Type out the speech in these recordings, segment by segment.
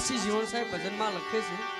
કાશી જીવન સાહેબ ભજનમાં લખે છે.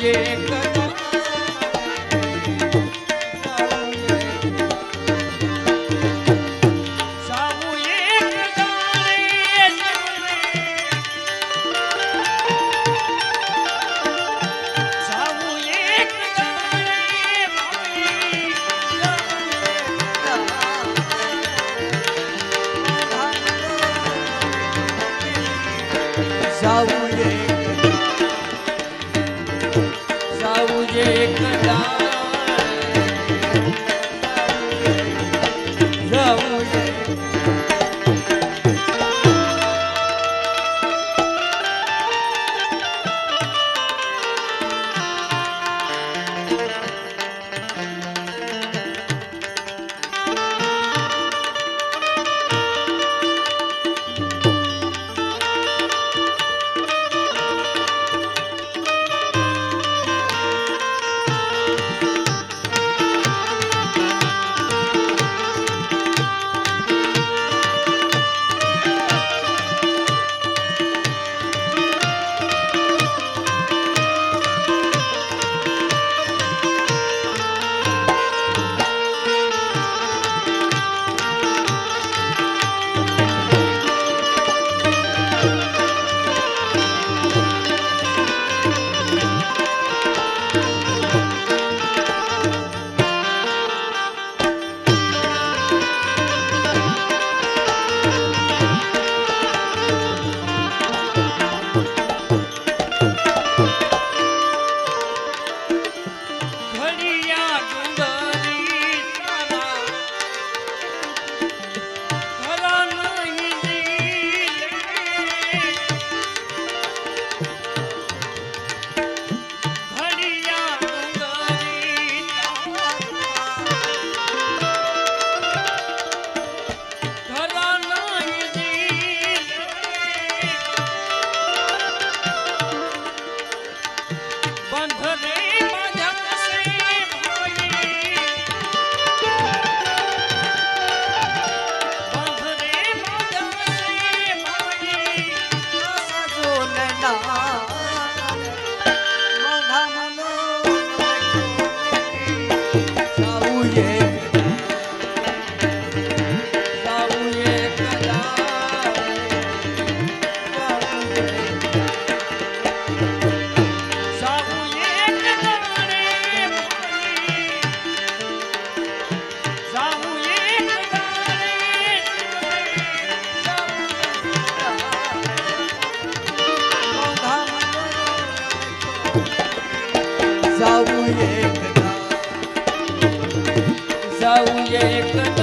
llegar. જાવું એક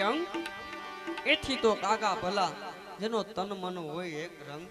અંગ એથી તો કાકા ભલા જેનો તન મન હોય એક રંગ.